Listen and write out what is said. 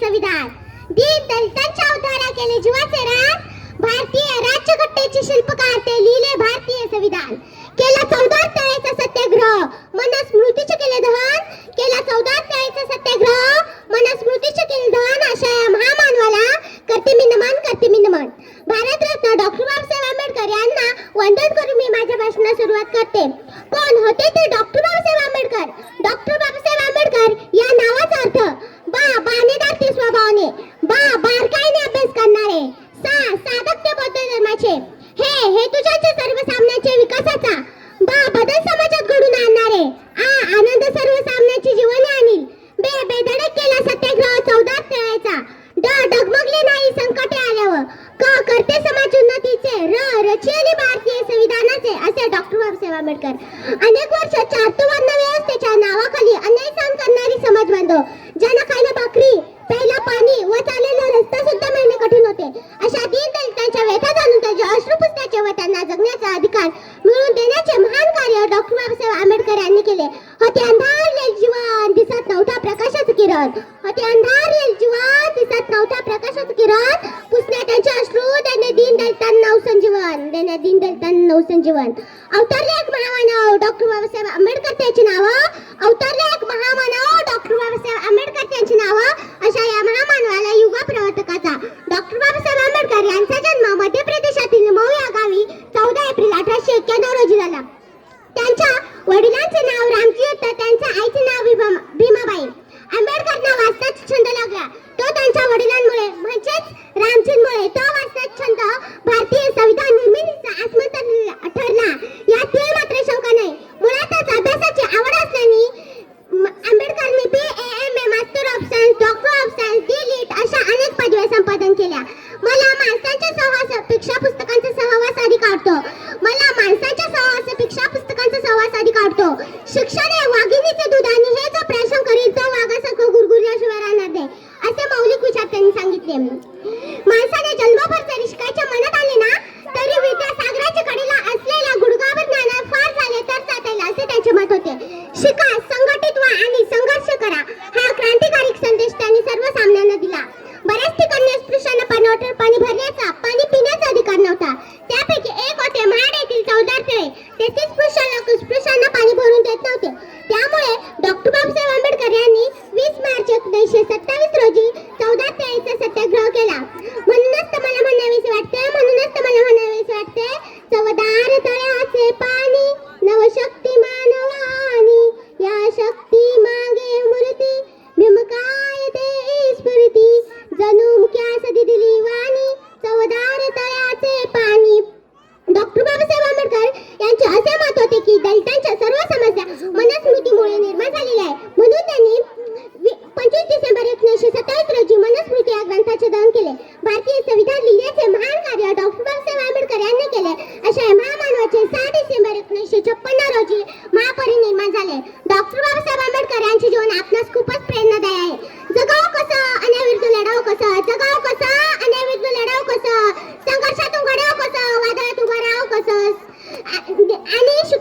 संविधान. दीन दलितांच्या उद्धारा केले जीवाचे रान. भारतीय राज्यघटनेचे शिल्पकार ते लिहिले भारतीय संविधान. केला चौदा तळेचा सत्याग्रह. मनुस्मृतीचे केले दहन. केला चौदा तळेचा सत्याग्रह. मनुस्मृतीचे केले दहन अशा या महामानवाला करते मी नमन करते मी नमन. भारतरत्न डॉक्टर बाबासाहेब आंबेडकर यांना वंदन करून मी माझ्या भाषणास सुरुवात करते कोण होते ते डॉक्टर बाबासाहेब आंबेडकर डॉक्टर बाबासाहेब आंबेडकर या नावाचा अर्थ बा बाणेदार ते स्वभावाने बा बारकाईने अभ्यास करणारे सा साधक ते बौद्ध धर्माचे हे हे तुझ्याचे सर्व सामन्याचे विकासाचा बा बदल समाजात घडून आणणारे आ आनंद सर्व सामन्याचे जीवन आणील बे बेधडक केला सत्याग्रह चौदा तळायचा ड डगमगले नाही संकटे आल्यावर क करते समाज उन्नतीचे र रचिले भारतीय संविधानाचे असे डॉक्टर बाबासाहेब आंबेडकर. अनेक वर्ष चातुर्वर्ण व्यवस्थेच्या नावाखाली अन्याय सहन करणारी समाज बांधव ज्यांना खायला भाकरी प्यायला पाणी व चालेला रस्ता सुद्धा मिळणे कठीण होते. अशा दीन दलितांच्या व्यथा जाणून त्याचे अश्रू पुसण्याचे व त्यांना जगण्याचा अधिकार मिळवून देण्याचे महान कार्य डॉक्टर बाबासाहेब आंबेडकर यांनी केले. होते अंधारले जीवन दिसत नव्हता प्रकाशाचं किरण. होते अंधारले जीवन दिसत नव्हता प्रकाशाचं किरण. दीन दलितांना नवसंजीवन देणे दीन दलितांना नवसंजीवन अवतारले एक महामानव अनेक पदव्या संपादन केल्या. मला माणसांच्या सहवासापेक्षा पुस्तकांचा सहवास अधिक आवडतो मला माणसाच्या सहवासापेक्षा पुस्तकांचा सहवास अधिक आवडतो शिक्षण हे वाघिणीचे दूध आणि हे जो प्राशन करील तो वाघासारखं गुरगुरल्याशिवाय राहणार नाही असे मौलिक विचार त्यांनी सांगितले. माणसाने जन्मभर जरी शिकायच्या मनात आले ना तरी विद्यासागराच्या कडेला असलेल्या गुडगावर ज्ञानात फार झाले तर चालेल असे त्यांचे मत होते. शिका संघटित व्हा आणि संघर्ष करा. मुख्या दिली वाणी चवदार तळ्याचे पाणी. डॉक्टर बाबासाहेब आंबेडकर यांचे असे मत होते की दलितांच्या सर्व समस्या मनस्मृतीमुळे निर्माण झालेल्या आहे म्हणून त्यांनी पंचवीस डिसेंबर एकोणीसशे सत्तावीस रोजी मनस्मृती या ग्रंथाचे दहन केले. भारतीय संविधान लिहिण्याचे महान कार्य डॉक्टर बाबासाहेब आंबेडकर यांनी केले. अशा महामानवाचे सहा डिसेंबर एकोणीसशे छप्पन्न रोजी Anne şu